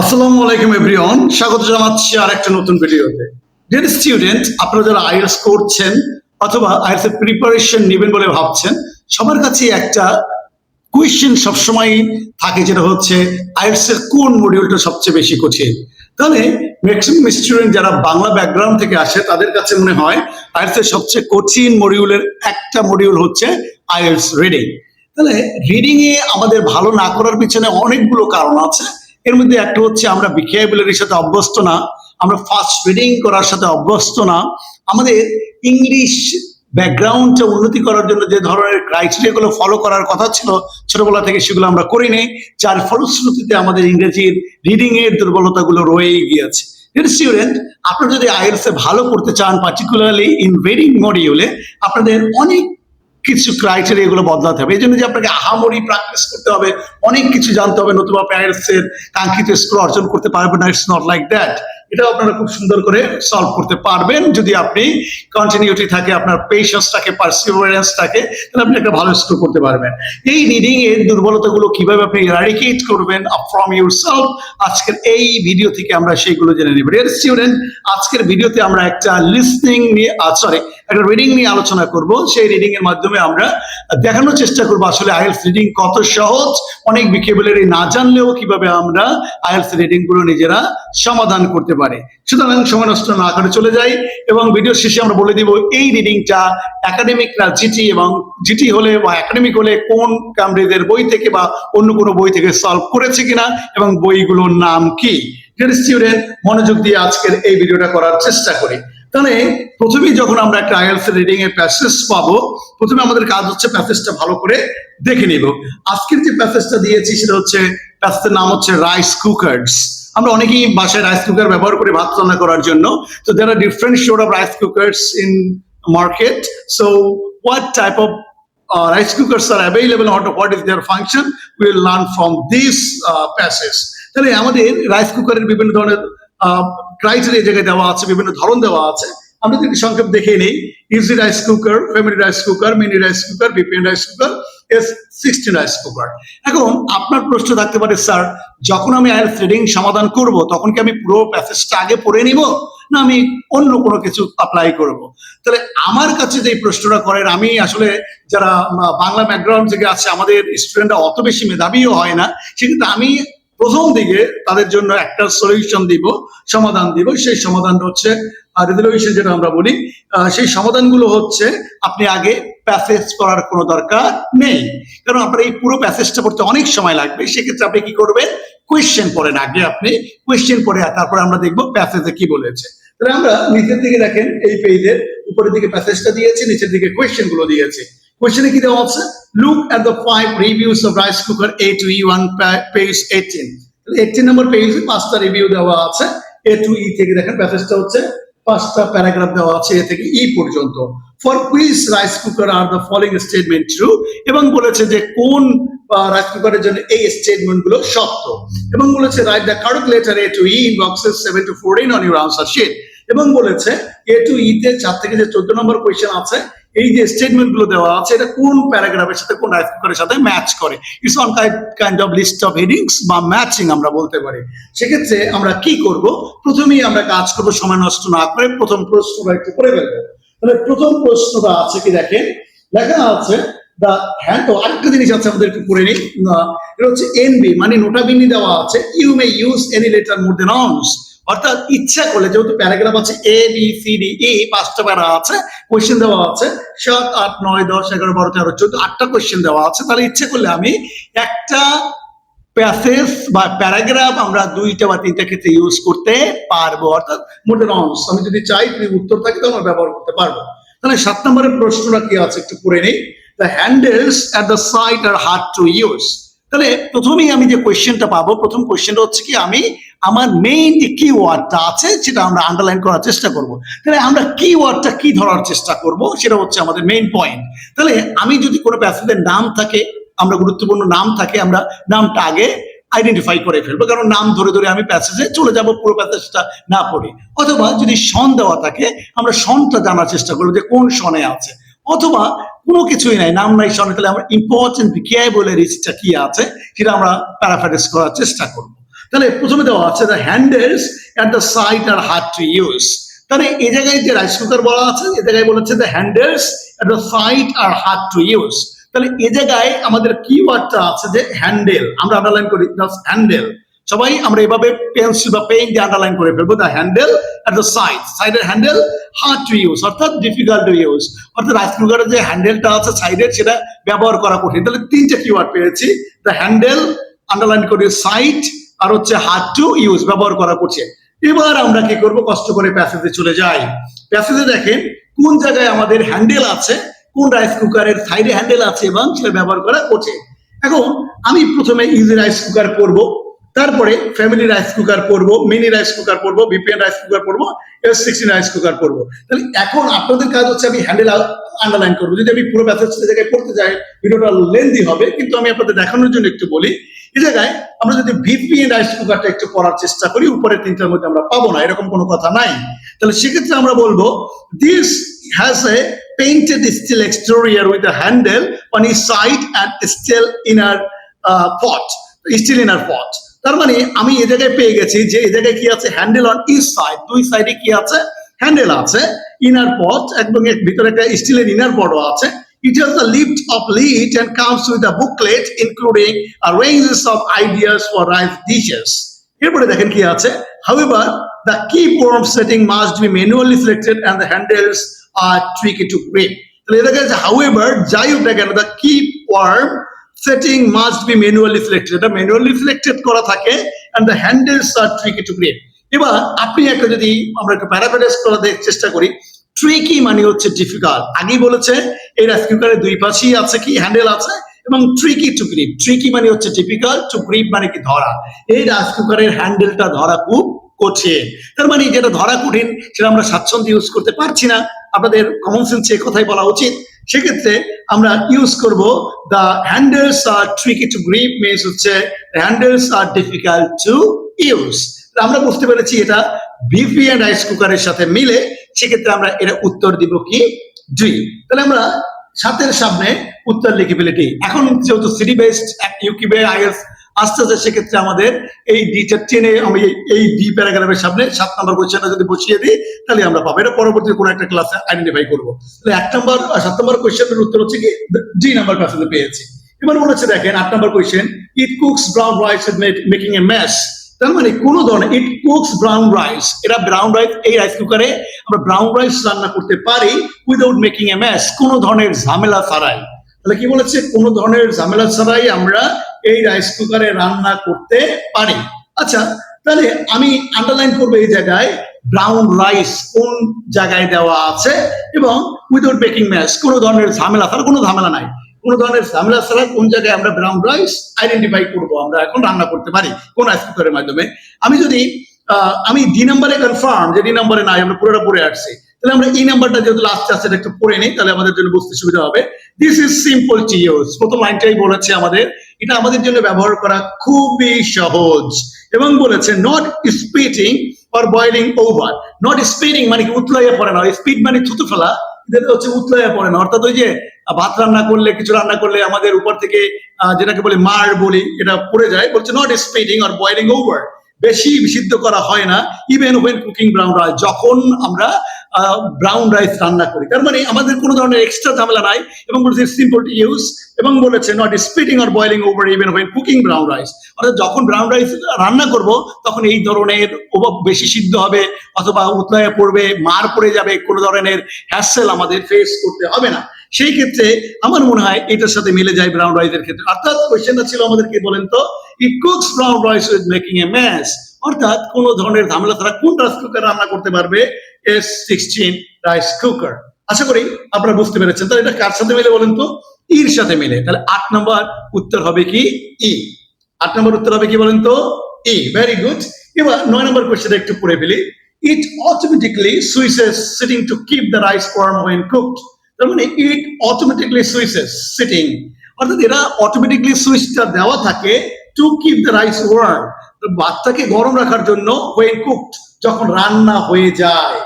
আসসালামু আলাইকুম, এভরিওয়ান। স্বাগত জানাচ্ছি আর একটা নতুন ভিডিওতে। ডিয়ার স্টুডেন্ট আপনারা যারা আইএলস করছেন অথবা আইএলস এর প্রিপারেশন নেবেন বলে ভাবছেন, সবার কাছে একটা কোয়েশ্চেন সবসময় থাকে, যেটা হচ্ছে আইএলস এর কোন মডিউলটা সবচেয়ে বেশি কঠিন? তাহলে ম্যাক্সিমাম স্টুডেন্ট যারা বাংলা ব্যাকগ্রাউন্ড থেকে আসে, তাদের কাছে মনে হয় আইএলস এর সবচেয়ে কঠিন মডিউলের একটা মডিউল হচ্ছে আইএলস রিডিং তাহলে রিডিং এ আমাদের ভালো না করার পিছনে অনেকগুলো কারণ আছে। এর মধ্যে একটা হচ্ছে আমরা বিকেবুলারির সাথে অভ্যস্ত না, আমরা ফার্স্ট রিডিং করার সাথে অভ্যস্ত না। আমাদের ইংলিশ ব্যাকগ্রাউন্ডটা উন্নতি করার জন্য যে ধরনের ক্রাইটেরিয়া গুলো ফলো করার কথা ছিল, ছোটবেলা থেকে সেগুলো আমরা করি নেই যার ফলশ্রুতিতে আমাদের ইংরেজির রিডিং এর দুর্বলতাগুলো রয়েই গিয়েছে। স্টুডেন্ট আপনারা যদি আইএলস এ ভালো করতে চান পার্টিকুলারলি ইন রিডিং মডিউলে আপনাদের অনেক কিছু ক্রাইটেরিয়া এগুলো বদলাতে হবে। এই জন্য যে আপনাকে আহামরি প্র্যাকটিস করতে হবে, অনেক কিছু জানতে হবে, নতুবা প্যারেন্টস এর কাঙ্ক্ষিত স্কোর অর্জন করতে পারবেন না ইটস নট লাইক দ্যাট এটাও আপনারা খুব সুন্দর করে সলভ করতে পারবেন। যদি আপনি কন্টিনিউটি থাকে, আপনার পেশেন্স থাকে পারসিভারেন্স থাকে, তাহলে আপনি একটা ভালো স্কোর করতে পারবেন। এই রিডিং এর দুর্বলতাগুলো কীভাবে আপনি এরাডিকেট করবেন ফ্রম ইউর সেলফ আজকের এই ভিডিও থেকে আমরা সেইগুলো জেনে নেব। ডিয়ার স্টুডেন্ট আজকের ভিডিওতে আমরা একটা লিসনিং নিয়ে সরি একটা রিডিং নিয়ে আলোচনা করব। সেই রিডিং এর মাধ্যমে আমরা দেখানোর চেষ্টা করব আসলে আইএলস রিডিং কত সহজ, অনেক বিকেবুলারি না জানলেও কীভাবে আমরা আইএলস রিডিংগুলো নিজেরা সমাধান করতে পারি। সুতরাং সময় নষ্ট না করে চলে যাই এবং ভিডিও শেষে আমরা বলে দিব এই রিডিংটা একাডেমিক না জিটি এবং জিটি হলে বা একাডেমিক হলে কোন কামরিদের বই থেকে বা অন্য কোনো বই থেকে সলভ করেছে কিনা এবং বইগুলোর নাম কি? স্টুডেন্ট মনোযোগ দিয়ে আজকের এই ভিডিওটা করার চেষ্টা করি। তাহলে প্রথমেই যখন আমরা একটা আইএলস রিডিং এর প্যাসেজ পাবো প্রথমে আমাদের কাজ হচ্ছে প্যাসেজটা ভালো করে দেখে নিব। আজকের যে প্যাসেজটা দিয়েছি সেটা হচ্ছে প্যাসেজের নাম হচ্ছে রাইস কুকার্স আমরা অনেকেই বাসায় রাইস কুকার ব্যবহার করে ভাত রান্না করার জন্য। তো there are different sorts of rice cookers in market so what type of uh, rice cookers are available? Or what is their function? We will learn from this uh, তাহলে আমাদের rice কুকারের বিভিন্ন ধরনের ক্রাইটেরিয়া জায়গায় দেওয়া আছে, বিভিন্ন ধরন দেওয়া আছে। আমরা যদি সংক্ষেপ দেখে নেই easy rice cooker family rice cooker mini rice cooker BPN rice cooker S sixty rice cooker এখন আপনার প্রশ্ন থাকতে পারে, স্যার, যখন আমি আইএলস রিডিং সমাধান করব, তখন কি আমি পুরো প্যাসেজটা আগে পড়ে নিব? না, আমি অন্য কোনো কিছু অ্যাপ্লাই করব? তাহলে আমার কাছে যে প্রশ্নটা করেন, আমি আসলে যারা বাংলা ব্যাকগ্রাউন্ড থেকে আছে, আমাদের স্টুডেন্টরা অত বেশি মেধাবীও হয় না। সেক্ষেত্রে আমি প্রথম দিকে তাদের জন্য একটা সলিউশন দিব, সমাধান দিব। সেই সমাধান হচ্ছে রেজলিউশন যেটা আমরা বলি সেই সমাধানগুলো হচ্ছে আপনি আগে প্যাসেজ করার কোনো দরকার নেই। কারণ আপনার এই পুরো প্যাসেজটা পড়তে অনেক সময় লাগবে। সেক্ষেত্রে আপনি কি করবেন? কোয়েশ্চেন পড়েন আগে আপনি। কোয়েশ্চেন পড়ে তারপরে আমরা দেখব প্যাসেজে কি বলেছে। তাহলে আমরা নিচের দিকে দেখেন, এই পেজের উপরের দিকে প্যাসেজটা দিয়েছি, নিচের দিকে কোয়েশ্চেনগুলো দিয়েছি। কোয়েশ্চেনে কি দেওয়া আছে? Look at the five reviews of rice cooker A to E on page eighteen eighteen number পেজে পাঁচটা রিভিউ দেওয়া আছে। এ টু ই থেকে দেখেন প্যাসেজটা হচ্ছে, পাঁচটা প্যারাগ্রাফ দেওয়া আছে এ থেকে ই পর্যন্ত। For which rice cooker are the following statement true এবং বলেছে যে কোন রাইস কুকারের জন্য এই স্টেটমেন্টগুলো সত্য এবং বলেছে write the correct letter A to E in boxes seven to fourteen on your answer sheet এবং বলেছে এ টু ই তে চার থেকে যে চোদ্দ নম্বর কোয়েশ্চেন আছে এই যে স্টেটমেন্টগুলো দেওয়া আছে, এটা কোন প্যারাগ্রাফের সাথে, কোন রাইস সাথে ম্যাচ করে? It's on kind of list of headings বা ম্যাচিং আমরা বলতে পারি। সেক্ষেত্রে আমরা কি করব? প্রথমেই আমরা কাজ করব সময় নষ্ট না করে, প্রথম প্রশ্নটা একটু করে ফেলব। তাহলে প্রথম প্রশ্নটা আছে কি দেখেন? লেখা আছে দা হ্যাঁ তো আরেকটা জিনিস আছে আমাদের একটু করে নিই। এটা হচ্ছে এনবি মানে নোটাবিনি দেওয়া আছে। You may use any letter more than once অর্থাৎ ইচ্ছা করলে, যেহেতু প্যারাগ্রাফ আছে A B C D E পাঁচটা প্যারা আছে কোয়েশ্চেন দেওয়া আছে, সাত, আট, নয়, দশ, এগারো, বারো, তেরো, চোদ্দ, আটটা কোয়েশ্চেন দেওয়া আছে, তাহলে ইচ্ছে করলে আমি একটা প্যাসেজ বা প্যারাগ্রাফ আমরা দুইটা বা তিনটা ক্ষেত্রে ইউজ করতে পারব। অর্থাৎ মোটের অংশ, আমি যদি চাই তুমি উত্তর থাকে, তো আমরা ব্যবহার করতে পারব। তাহলে সাত নম্বরের প্রশ্নটা কি আছে একটু পড়ে নেই। The handles at the side are hard to use তাহলে প্রথমেই আমি যে কোয়েশ্চেনটা পাবো, প্রথম কোয়েশ্চেনটা হচ্ছে কি, আমি আমার মেইন যে কি ওয়ার্ডটা আছে, সেটা আমরা আন্ডারলাইন করার চেষ্টা করব। তাহলে আমরা কি ওয়ার্ডটা কি ধরার চেষ্টা করব, সেটা হচ্ছে আমাদের মেইন পয়েন্ট তাহলে আমি যদি কোনো প্যাসেজের নাম থাকে, আমরা গুরুত্বপূর্ণ নাম থাকে, আমরা নামটা আগে আইডেন্টিফাই করে ফেলব। কারণ নাম ধরে ধরে আমি প্যাসেজে চলে যাব, পুরো প্যাসেজটা না পড়ে। অথবা যদি সন দেওয়া থাকে, আমরা সনটা জানার চেষ্টা করব যে কোন সনে আছে। অথবা কোনো কিছুই নাই, নাম নাই সনে তাহলে আমরা ইম্পর্টেন্ট বলে রিচটা কি আছে, সেটা আমরা প্যারাফ্যারিস করার চেষ্টা করব। তাহলে প্রথমে দেওয়া আছে the handles at the side are hard to use তাহলে এই জায়গায় যে রাইস কুকার বলা আছে, এ জায়গায় বলেছে the handles at the side are hard to use তাহলে এ জায়গায় আমাদের কিওয়ার্ডটা আছে যে হ্যান্ডেল আমরা আন্ডারলাইন করি হ্যান্ডেল সবাই আমরা এভাবে পেন্সিল বা পেইন্ট দিয়ে আন্ডারলাইন করে ফেলব। The handle at the side সাইডের হ্যান্ডেল হার্ড টু ইউজ অর্থাৎ ডিফিকাল্ট টু ইউজ অর্থাৎ রাইস কুকারের যে হ্যান্ডেলটা আছে সাইডের সেটা ব্যবহার করা কঠিন। তাহলে তিনটে কিওয়ার্ড পেয়েছি। দ্য হ্যান্ডেল আন্ডারলাইন করি সাইড আর হচ্ছে হার্ড টু ইউজ ব্যবহার করা কঠিন এবার আমরা কি করব? কষ্ট করে প্যাসেজে চলে যাই। প্যাসেজে দেখেন, কোন জায়গায় আমাদের হ্যান্ডেল আছে, কোন রাইস কুকারের সাইডে হ্যান্ডেল আছে এবং সেটা ব্যবহার করা কঠিন এখন আমি প্রথমে ইজি রাইস কুকার করব। তারপরে ফ্যামিলি রাইস কুকার করব মিনি রাইস কুকার করব বিপিএন রাইস কুকার করব এস সিক্সটিন রাইস কুকার করব তাহলে এখন আপনাদের কাজ হচ্ছে আমি হ্যান্ডেল আন্ডারলাইন করব। যদি আমি পুরো প্যাসেজ জায়গায় পড়তে যাই ভিডিওটা লেন্দি হবে কিন্তু আমি আপনাদের দেখানোর জন্য একটু বলি এই জায়গায় আমরা যদি ভিপিএন রাইস কুকারটা একটু পড়ার চেষ্টা করি উপরে তিনটার মধ্যে আমরা পাবো না এরকম কোনো কথা নাই। তাহলে সেক্ষেত্রে আমরা বলব this has a painted steel exterior handle on its side and steel inner uh, pot steel inner pot তার মানে আমি এই জায়গায় পেয়ে গেছি যে এই জায়গায় কি আছে হ্যান্ডেল অন ইচ সাইড দুই সাইডে কি আছে হ্যান্ডেল আছে ইনার পট একদম ভিতরে একটা স্টিলের ইনার পটও আছে It has the lift of lid and comes with a booklet including a ranges of ideas for rice dishes. এরপরে দেখেন কি আছে however the key form setting must be manually selected and the handles are tricky to grip তাহলে এটা গেছে however যাই হোক না কেন the key form setting must be manually selected. এটা manually selected করা থাকে and the handles are tricky to grip এবার আপনি একটা যদি আমরা একটু প্যারাফ্রেজ করা দেখ চেষ্টা করি ট্রিকি মানে হচ্ছে ডিফিকাল্ট আগেই বলেছে এই রাইস কুকারের দুই পাশেই আছে কি? হ্যান্ডেল আছে এবং ট্রিকি টু গ্রিপ ট্রিকি মানে হচ্ছে ডিফিকাল্ট টু গ্রিপ মানে কি? ধরা। এই রাইস কুকারের হ্যান্ডেলটা ধরা খুব কঠিন। তার মানে যেটা ধরা কঠিন, সেটা আমরা স্বাচ্ছন্দ্য ইউজ করতে পারছি না। আপনাদের কমন সেন্সে কথাই বলা উচিত। সেক্ষেত্রে আমরা ইউজ করব the handles are tricky to grip means হচ্ছে handles are difficult to use আমরা বুঝতে পেরেছি এটা বিপি অ্যান্ড রাইস কুকারের সাথে মিলে, সেক্ষেত্রে আমরা এটা উত্তর দিব কি? ডি তাহলে আমরা সাতের সামনে উত্তর লিখিবিলিটি এখন যেহেতু সিটি বেসড ইউকিবে আইএস আস্তে আস্তে সেক্ষেত্রে আমাদের এই ডিটা টেনে আমি এই- ডি প্যারাগ্রাফের সামনে সাত নম্বর কোয়েশ্চেনটা যদি বসিয়ে দিই, তাহলে আমরা পাবো। এটা পরবর্তী কোনো একটা ক্লাসে আইডেন্টিফাই করব। তাহলে এক নম্বর সাত নম্বর কোয়েশ্চেনের উত্তর হচ্ছে কি ডি নাম্বার প্যাসেজে পেয়েছি। এবার মনে হচ্ছে দেখেন, আট নম্বর question it cooks brown rice making a mess তার মানে কোন ধরনের ইট কুকস ব্রাউন রাইস এরা ব্রাউন রাইস এই রাইস কুকারে আমরা ব্রাউন রাইস রান্না করতে পারি উইদাউট মেকিং এ মেস কোন ধরনের ঝামেলা ছাড়াই। তাহলে কি বলেছে? কোন ধরনের ঝামেলা ছাড়াই আমরা এই রাইস কুকারে রান্না করতে পারি। আচ্ছা তাহলে আমি আন্ডারলাইন করব এই জায়গায় ব্রাউন রাইস কোন জায়গায় দেওয়া আছে এবং উইদাউট বেকিং ম্যাশ কোন ধরনের ঝামেলা ছাড়া, কোনো ঝামেলা নাই। কোন ধরনের ঝামেলা ছাড়া কোন জায়গায় আমরা ব্রাউন রাইস আইডেন্টিফাই করব, আমরা এখন রান্না করতে পারি কোন রাইস কুকারের মাধ্যমে। আমি যদি আমি ডি নাম্বারে কনফার্ম যে ডি নাম্বারে নাই, আমরা পুরোটা পড়ে আসছি। তাহলে আমরা এই নাম্বারটা যেহেতু লাস্ট আছে একটু পড়ে নিই, তাহলে আমাদের জন্য বুঝতে সুবিধা হবে। This is simple to use প্রথম লাইনটাই বলেছে আমাদের, এটা আমাদের জন্য ব্যবহার করা খুবই সহজ। এবং বলেছে not spitting or boiling over not speeding মানে কি, উতলাইয়া পড়ে না। স্পিড মানে থুতু ফেলা এটা হচ্ছে উতলাইয়া পড়ে না। অর্থাৎ ওই যে ভাত রান্না করলে, কিছু রান্না করলে আমাদের উপর থেকে যেটাকে বলে মার বলি, এটা পড়ে যায়। বলছে not speeding or boiling over বেশি সিদ্ধ করা হয় না ইভেন ওয়েন কুকিং ব্রাউন যখন আমরা ব্রাউন রাইস রান্না করি। তার মানে আমাদের কোনো ধরনের এক্সট্রা ঝামেলা নাই এবং বলেছে সিম্পল টু ইউজ এবং বলেছে not speeding or boiling over even when cooking brown rice অর্থাৎ যখন ব্রাউন রাইস রান্না করব, তখন এই ধরনের বেশি সিদ্ধ হবে, অথবা উতলায় পড়বে, মার পড়ে যাবে, কোনো ধরনের হ্যাসেল আমাদের ফেস করতে হবে না। সেই ক্ষেত্রে আমার মনে হয় এটার সাথে মিলে যায় ব্রাউন রাইসের ক্ষেত্রে। অর্থাৎ কোয়েশ্চেনটা ছিল আমাদের কি বলেন তো it cooks brown rice with making a mash অর্থাৎ কোন ধরনের ঝামেলা ছাড়া কোন রাইস কুকার রান্না করতে পারবে এস সিক্সটিন রাইস কুকার আশা করি আপনারা বুঝতে পেরেছেন। তাহলে এটা কার সাথে মিলে বলেন তো? ইর সাথে মিলে। তাহলে আট নম্বর উত্তর হবে কি? ই। আট নম্বর উত্তর হবে কি বলেন তো? ই। ভেরি গুড এবার নয় নম্বর কোয়েশ্চেন একটু পড়ে ফেলি। It automatically switches setting to keep the rice warm when cooked তার মানে ইট অটোমেটিকলি সুইচেস সিটিং অর্থাৎ এরা অটোমেটিকলি সুইচটা দেওয়া থাকে to keep the rice warm ভাতটাকে গরম রাখার জন্য ওয়েন কুকড যখন রান্না হয়ে যায়।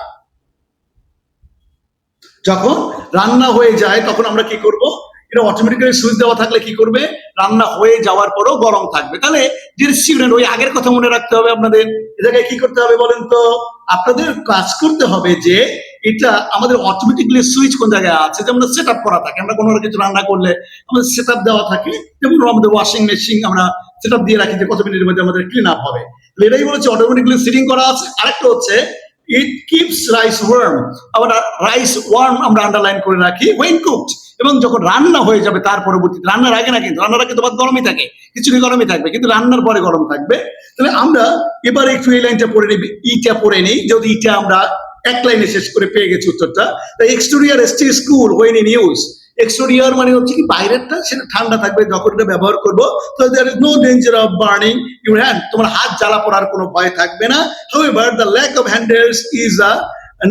যখন রান্না হয়ে যায়, তখন আমরা কি করব? এটা অটোমেটিক্যালি সুইচ দেওয়া থাকলে কি করবে? রান্না হয়ে যাওয়ার পরও গরম থাকবে। তাহলে যে স্টুডেন্ট ওই আগের কথা মনে রাখতে হবে আপনাদের। এ জায়গায় কি করতে হবে বলেন তো? আপনাদের কাজ করতে হবে যে এটা আমাদের অটোমেটিক্যালি সুইচ কোন জায়গায় আছে? যেমন সেট আপ করা থাকে। আমরা কোনো কিছু রান্না করলে আমাদের সেট আপ দেওয়া থাকে। যেমন আমাদের ওয়াশিং মেশিন আমরা সেট দিয়ে রাখি যে কত মিনিটের মধ্যে আমাদের ক্লিন আপ হবে। এটাই বলেছে অটোমেটিক্যালি সিটিং করা আছে। আরেকটা হচ্ছে ইট কিপস রাইস ওয়ার্ম আবার রাইস ওয়ার্ম আমরা আন্ডারলাইন করে রাখি ওয়েন কুকড এবং যখন রান্না হয়ে যাবে তার পরবর্তীতে, রান্নার আগে না কিন্তু, রান্নার আগে তো ভাত গরমই থাকে কিছুটি গরমই থাকবে, কিন্তু রান্নার পরে গরম থাকবে। তাহলে আমরা এবার একটু এই লাইনটা পড়ে নিই ইটা পড়ে নিই, যদি ইটা আমরা এক লাইনে শেষ করে পেয়ে গেছি উত্তরটা। Exterior stays cool when in use exterior মানে হচ্ছে কি বাইরেরটা, সেটা ঠান্ডা থাকবে যখন এটা ব্যবহার করব, তো there is no danger of burning your hand তোমার হাত জ্বালা পড়ার কোনো ভয় থাকবে না। However the lack of handles is a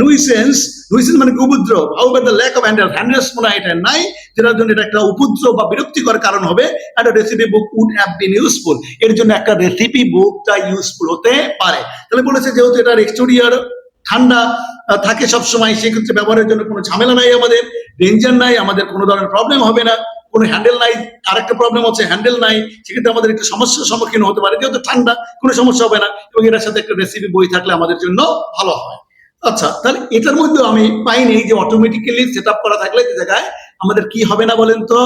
nuisance nuisance মানে উপদ্রব। However the lack of handle handles মনে হয় এটা নাই, যেটার জন্য এটা একটা উপদ্রব বা বিরক্তিকর কারণ হবে। একটা recipe book would have been useful এর জন্য একটা রেসিপি বুকটা ইউজফুল হতে পারে। তাহলে বলেছে যেহেতু এটার এক্সটোরিয়ার ঠান্ডা থাকে সবসময়, সেক্ষেত্রে ব্যবহারের জন্য কোনো ঝামেলা নাই আমাদের ডেঞ্জার নাই, আমাদের কোনো ধরনের প্রবলেম হবে না। কোনো হ্যান্ডেল নাই, আরেকটা প্রবলেম হচ্ছে হ্যান্ডেল নাই, সেক্ষেত্রে আমাদের একটু সমস্যার সম্মুখীন হতে পারে, যেহেতু ঠান্ডা, কোনো সমস্যা হবে না, এবং এটার সাথে একটা রেসিপি বই থাকলে আমাদের জন্য ভালো হয়। আচ্ছা তাহলে এটার মধ্যে আমি পাইনি যে অটোমেটিক্যালি সেট আপ করা থাকলে যে জায়গায় আমাদের কি হবে না বলেন তো?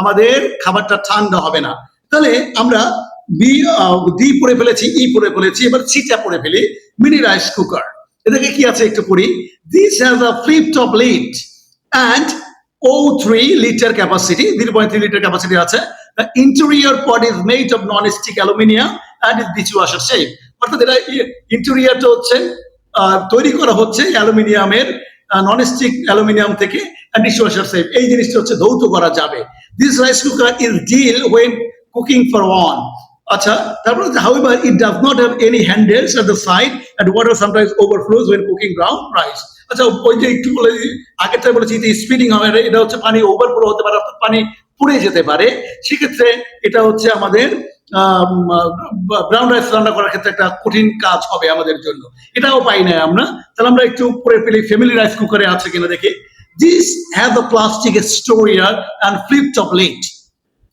আমাদের খাবারটা ঠান্ডা হবে না। তাহলে আমরা বি ডি পড়ে ফেলেছি ই পড়ে ফেলেছি, এবার সিটা পড়ে ফেলি মিনি রাইস কুকার এটাকে কি আছে একটু পড়ি? This has a flip top lid and a three litre capacity three point three litre capacity আছে। Interior pot is made of non stick aluminium and is dish washer safe অর্থাৎ এটা ইন্টেরিয়রটা হচ্ছে তৈরি করা হচ্ছে অ্যালুমিনিয়ামের নন স্টিক অ্যালুমিনিয়াম থেকে ডিশ ওয়াশার শেপ এই জিনিসটা হচ্ছে ধৌত করা যাবে। This rice cooker is ideal when cooking for one আচ্ছা তারপরে however, it does not have any handles at the side and water sometimes overflows when cooking brown rice. আচ্ছা ওই যে একটু বলে আগেরটা বলেছি যে স্পিডিং হবে, এটা হচ্ছে পানি ওভারফ্লো হতে পারে, অর্থাৎ পানি পুড়ে যেতে পারে। সেক্ষেত্রে এটা হচ্ছে আমাদের ব্রাউন রাইস রান্না করার ক্ষেত্রে একটা কঠিন কাজ হবে আমাদের জন্য। এটাও পাই না আমরা। তাহলে আমরা একটু পরে পেলে ফ্যামিলি রাইস কুকারে আছে কিনা দেখি। This have a plastic exterior and flip top lid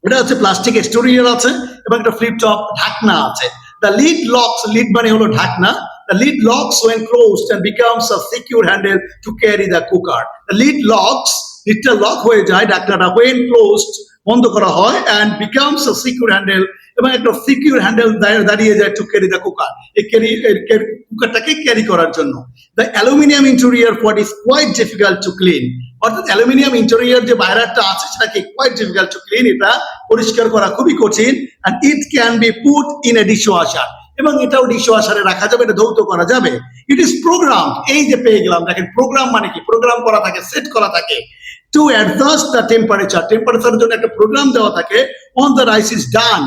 এটা হচ্ছে প্লাস্টিক স্টোরিয়ার আছে এবং একটা ফ্লিপ টপ ঢাকনা আছে। দ্য লিড লকস লিড মানে হলো ঢাকনা। The lid locks when closed and becomes a secure handle to carry the cooker the lid locks লিডটা লক হয়ে যায় ঢাকনাটা ওয়েন ক্লোজড বন্ধ করা হয় and becomes a secure handle এবং একটা সিকিউর হ্যান্ডেল দাঁড়িয়ে যায় টু ক্যারি দ্য কুকার এই ক্যারি কুকারটাকে ক্যারি করার জন্য। The aluminium interior pot is quite difficult to clean অর্থাৎ অ্যালুমিনিয়াম ইন্টেরিয়ার যে বাইরেরটা আছে, সেটাকে কোয়াইট ডিফিকাল্ট টু ক্লিন এটা পরিষ্কার করা খুবই কঠিন and it can be put in a dish washer এবং এটাও ডিশ ওয়াশারে রাখা যাবে, এটা ধৌত করা যাবে। ইট ইজ প্রোগ্রাম এই যে পেয়ে গেলাম, দেখেন প্রোগ্রাম মানে কি? প্রোগ্রাম করা থাকে সেট করা থাকে টু অ্যাডজাস্ট দ্য টেম্পারেচার টেম্পারেচারের জন্য একটা প্রোগ্রাম দেওয়া থাকে on the rice is done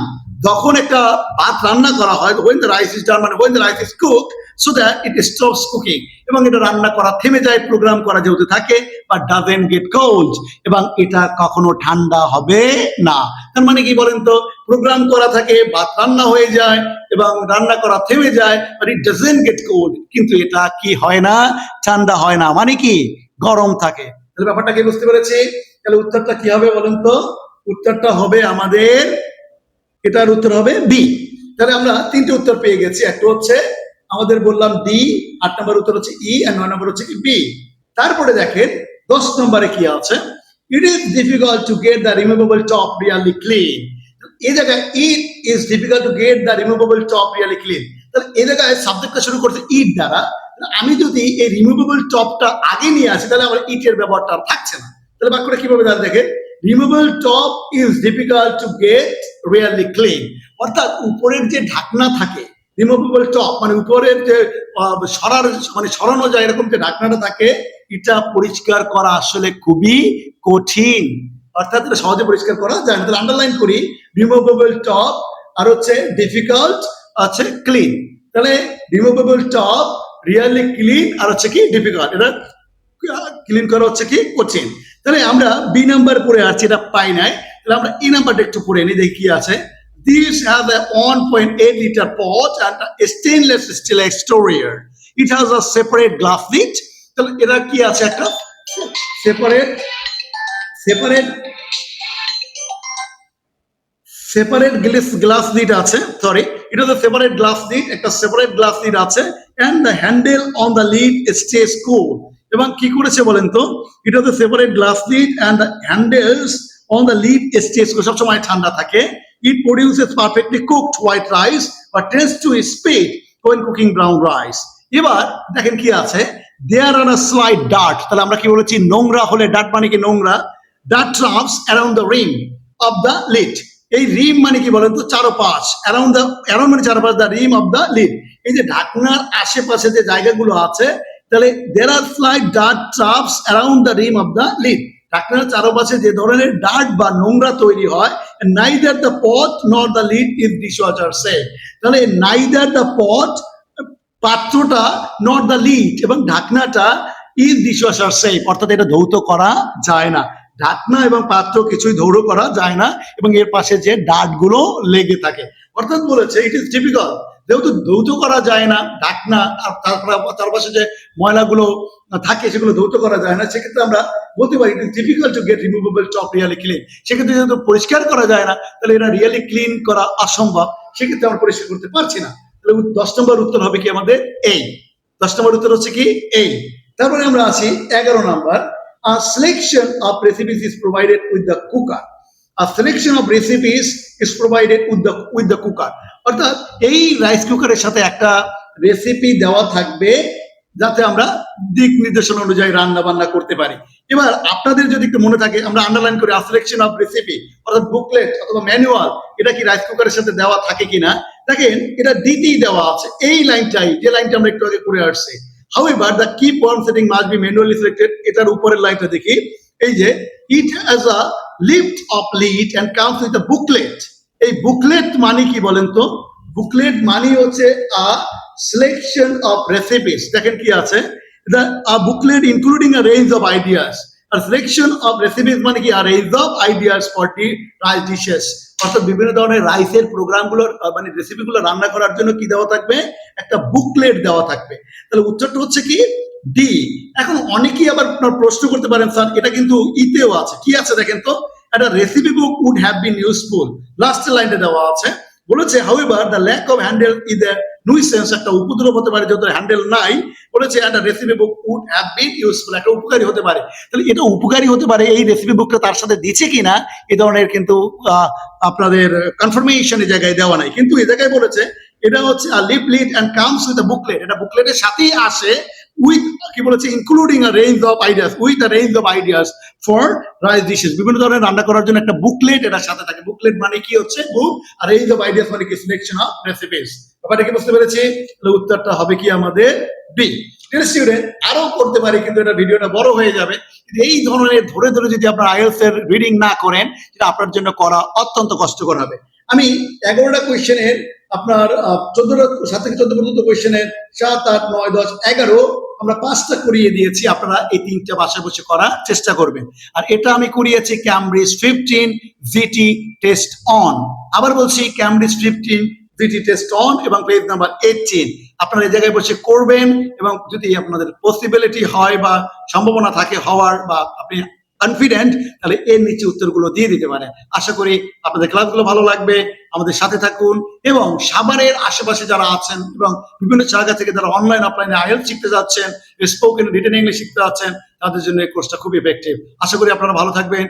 যখন একটা ভাত রান্না করা হয় when the rice is done মানে when the rice is cook so that it stops cooking এবং এটা রান্না করা থেমে যায় প্রোগ্রাম করা যেহেতু থাকে বা ডাজেন গেট কোল্ড এবং এটা কখনো ঠান্ডা হবে না। তার মানে কি বলেন তো? প্রোগ্রাম করা থাকে, ভাত রান্না হয়ে যায়, এবং রান্না করা থেমে যায় but it doesn't get cold কিন্তু এটা কি হয় না? ঠান্ডা হয় না। মানে কি? গরম থাকে। তাহলে ব্যাপারটা কি বুঝতে পেরেছি? তাহলে উত্তরটা কি হবে বলেন তো? উত্তরটা হবে আমাদের, এটার উত্তর হবে বি তাহলে আমরা তিনটে উত্তর পেয়ে গেছি। একটা হচ্ছে আমাদের বললাম ডি আট নম্বর উত্তর হচ্ছে ই আর নয় নম্বর হচ্ছে বি তারপরে দেখেন, দশ নম্বরে কি আছে? It is difficult to get the removable top really clean এই জায়গায় it is difficult to get the removable top really clean তাহলে এই জায়গায় সাবজেক্টটা শুরু করছে ইট দ্বারা আমি যদি এই রিমুভেবল টপটা আগে নিয়ে আসি, তাহলে আমার ইটের ব্যবহারটা আর থাকছে না। তাহলে বাক্যটা কীভাবে দাঁড়া দেখে removable top is difficult to get really clean অর্থাৎ উপরের যে ঢাকনা থাকে রিমুভেবল টপ মানে উপরের যে সরার মানে সরানো যায়, এরকম যে ঢাকনাটা থাকে, এটা পরিষ্কার করা আসলে খুবই কঠিন। অর্থাৎ এটা সহজে পরিষ্কার করা যায় না। আন্ডারলাইন করি রিমুভেবল টপ আর হচ্ছে ডিফিকাল্ট আছে ক্লিন তাহলে রিমুভেবল টপ রিয়ালি ক্লিন আর হচ্ছে কি ডিফিকাল্ট এটা ক্লিন করা হচ্ছে কি কঠিন। তাহলে আমরা বি নাম্বার পড়ে আছি, এটা পাই নাই। তাহলে আমরা ই নাম্বারটা একটু পড়ে নিই, দেখি কি আছে। Have a one point eight litre pot and stainless steel exterior it has a separate glass lid তাহলে এটা কি আছে একটা? Separate separate separate glass glass lid আছে সরি এটা তো সেপারেট গ্লাস নিড একটা সেপারেট গ্লাস নিড আছে and the handle on the lid stays cool এবং কি করেছে বলেন তো? এটা তো separate glass lid and the handles on the lid stays cool সবসময় ঠান্ডা থাকে। It produces perfectly cooked white rice but tends to speed when cooking brown rice এবার দেখেন কি আছে? দেয়ার আর আ স্লাইড ডার্ট তাহলে আমরা কি বলেছি? নোংরা হলে ডার্ট মানে কি নোংরা? Dirt traps around the rim of the lid এই রিম মানে কি বলেন তো? চারোপাশ. Around the around চারোপাশ the rim of the lid এই যে ঢাকনার আশেপাশে যে জায়গাগুলো আছে, তাহলে there are slight dirt traps around the rim of the lid ঢাকনার চারপাশে যে ধরনের ডার্ট বা নোংরা তৈরি হয় neither the pot not the lid is dish washer safe তাহলে নাইদার দ্য পথ পাত্রটা নট দ্য লিড এবং ঢাকনাটা ইজ ডিশ ডিশওয়াশার সেফ অর্থাৎ এটা ধৌত করা যায় না। ঢাকনা এবং পাত্র কিছুই ধৌত করা যায় না এবং এর পাশে যে ডাটগুলো লেগে থাকে। অর্থাৎ বলেছে ইট ইজ টিপিক্যাল যেহেতু ধৌত করা যায় না ঢাকনা আর তারপরে তার পাশে যে ময়লাগুলো থাকে সেগুলো ধৌত করা যায় না, সেক্ষেত্রে আমরা বলতে পারি difficult to get removable top really clean সেক্ষেত্রে যেহেতু পরিষ্কার করা যায় না, তাহলে এটা রিয়েলি ক্লিন করা অসম্ভব। সেক্ষেত্রে আমরা পরিষ্কার করতে পারছি না। তাহলে দশ নম্বর উত্তর হবে কি আমাদের? এই। দশ নম্বর উত্তর হচ্ছে কি? এই। তারপরে আমরা আছি এগারো নম্বর। A selection of recipes is provided with the cooker a selection of recipes is provided with the with the cooker. অর্থাৎ এই রাইস কুকারের সাথে একটা রেসিপি দেওয়া থাকবে যাতে আমরা দিক নির্দেশনা অনুযায়ী রান্না বান্না করতে পারি। এবার আপনাদের যদি একটু মনে থাকে, আমরা আন্ডারলাইন করি সিলেকশন অফ রেসিপি অর্থাৎ বুকলেট অথবা ম্যানুয়াল এটা কি রাইস কুকারের সাথে দেওয়া থাকে কিনা? দেখেন, এটা ডিতেই দেওয়া আছে। এই লাইনটাই যে লাইনটা আমরা একটু আগে করে আসছি। However the key point setting must be manually selected এটার উপরের লাইনটা দেখি। এই যে it has a lift off lid and comes with a booklet এই বুকলেট মানে কি বলেন তো? বুকলেট মানে হচ্ছে আ সিলেকশন অফ রেসিপিস দেখেন কি আছে? the a booklet including range range ideas R selection of recipes মানে কি? a range of ideas for the rice dishes অর্থাৎ বিভিন্ন ধরনের রাইসের প্রোগ্রামগুলোর মানে রেসিপিগুলো রান্না করার জন্য কি দেওয়া থাকবে? একটা বুকলেট দেওয়া থাকবে। তাহলে উত্তরটা হচ্ছে কি? ডি এখন অনেকেই আবার প্রশ্ন করতে পারেন, স্যার, এটা কিন্তু ইতেও আছে। কি আছে দেখেন তো? একটা recipe book would have been useful লাস্টের লাইনটা দেওয়া আছে। বলেছে however the lack of handle is a nuisance একটা উপদ্রব হতে পারে যেহেতু হ্যান্ডেল নাই। বলেছে, একটা recipe book would have been useful একটা উপকারী হতে পারে। তাহলে এটা উপকারী হতে পারে এই রেসিপি বুকটা তার সাথে দিচ্ছে কিনা, এ ধরনের কিন্তু আপনাদের কনফার্মেশন এই জায়গায় দেওয়া নাই। কিন্তু এই জায়গায় বলেছে, এটা হচ্ছে lift lid and comes with booklet এটা বুকলেটের সাথেই আসে উইথ কি বলেছে including a range of ideas with a range of ideas for rice dishes বিভিন্ন ধরনের রান্না করার জন্য একটা বুকলেট এটার সাথে থাকে। বুকলেট মানে কি হচ্ছে? Book R range of ideas মানে কি সিলেকশন অফ রেসিপিস ব্যাপারটা কি বুঝতে পেরেছি? তাহলে উত্তরটা হবে কি আমাদের বি স্টুডেন্ট আরও করতে পারি, কিন্তু এটা ভিডিওটা বড় হয়ে যাবে। এই ধরনের, ধরে ধরে যদি আপনার আইএলস এর রিডিং না করেন, সেটা আপনার জন্য করা অত্যন্ত কষ্টকর হবে। আমি এগারোটা কোয়েশ্চেনের আপনার চোদ্দটা, সাত থেকে চোদ্দ পর্যন্ত কোয়েশ্চেনের সাত, আট, নয়, দশ, এগারো আমরা পাঁচটা করিয়ে দিয়েছি, আপনারা এই তিনটা বাসায় বসে করার চেষ্টা করবেন। আর এটা আমি করিয়েছি Cambridge fifteen GT test one আবার বলছি Cambridge fifteen GT test one এবং পেজ নাম্বার এইটিন আপনারা এই জায়গায় বসে করবেন এবং যদি আপনাদের পসিবিলিটি হয় বা সম্ভাবনা থাকে হওয়ার বা আপনি কনফিডেন্ট তাহলে এর নিচে উত্তরগুলো দিয়ে দিতে পারে আশা করি আপনাদের ক্লাসগুলো ভালো লাগবে। আমাদের সাথে থাকুন এবং সাভারের আশেপাশে যারা আছেন এবং বিভিন্ন জায়গা থেকে যারা অনলাইন অফলাইনে আইএল শিখতে যাচ্ছেন স্পোকেন রিটেন ইংলিশ শিখতে যাচ্ছেন, তাদের জন্য এই কোর্সটা খুব ইফেক্টিভ আশা করি আপনারা ভালো থাকবেন।